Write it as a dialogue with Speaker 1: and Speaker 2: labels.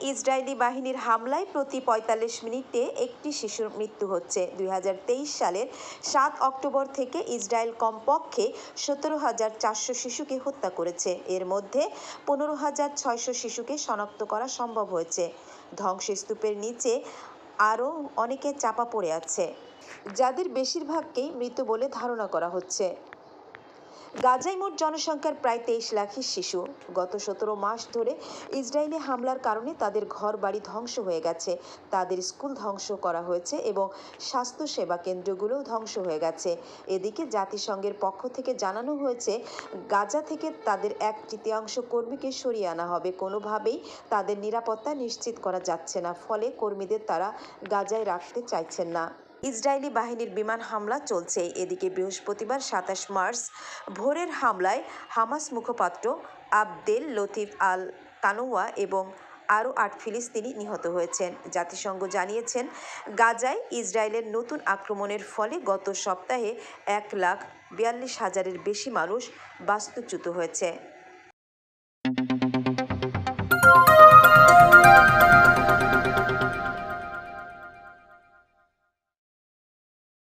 Speaker 1: Israeli বাহিনীর হামলায় প্রতি পঁয়তাল্লিশ মিনিটে একটি শিশুর মৃত্যু হচ্ছে। দুই হাজার তেইশ সালের সাত অক্টোবর থেকে ইসরায়েল কমপক্ষে সতেরো হাজার চারশো শিশুকে হত্যা করেছে। এর মধ্যে পনেরো হাজার ছয়শো শিশুকে শনাক্ত করা সম্ভব হয়েছে। ধ্বংসস্তূপের নিচে আরও অনেকে চাপা পড়ে আছে। যাদের বেশিরভাগকেই মৃত বলে ধারণা করা হচ্ছে। গাজায় মোট জনসংখ্যার প্রায় তেইশ লাখের শিশু। গত সতেরো মাস ধরে ইসরায়েলি হামলার কারণে তাদের ঘর বাড়ি ধ্বংস হয়ে গেছে। তাদের স্কুল ধ্বংস করা হয়েছে এবং স্বাস্থ্যসেবা কেন্দ্রগুলোও ধ্বংস হয়ে গেছে। এদিকে জাতিসংঘের পক্ষ থেকে জানানো হয়েছে, গাজা থেকে তাদের এক তৃতীয়াংশ কর্মীকে সরিয়ে আনা হবে। কোনোভাবেই তাদের নিরাপত্তা নিশ্চিত করা যাচ্ছে না, ফলে কর্মীদের তারা গাজায় রাখতে চাইছেন না। ইসরায়েলি বাহিনীর বিমান হামলা চলছে। এদিকে বৃহস্পতিবার সাতাশ মার্চ ভোরের হামলায় হামাস মুখপাত্র আবদেল লতিফ আল কানোয়া এবং আরও আট ফিলিস্তিনি নিহত হয়েছেন। জাতিসংঘ জানিয়েছেন, গাজায় ইসরায়েলের নতুন আক্রমণের ফলে গত সপ্তাহে এক লাখ বিয়াল্লিশ হাজারের বেশি মানুষ বাস্তুচ্যুত হয়েছে।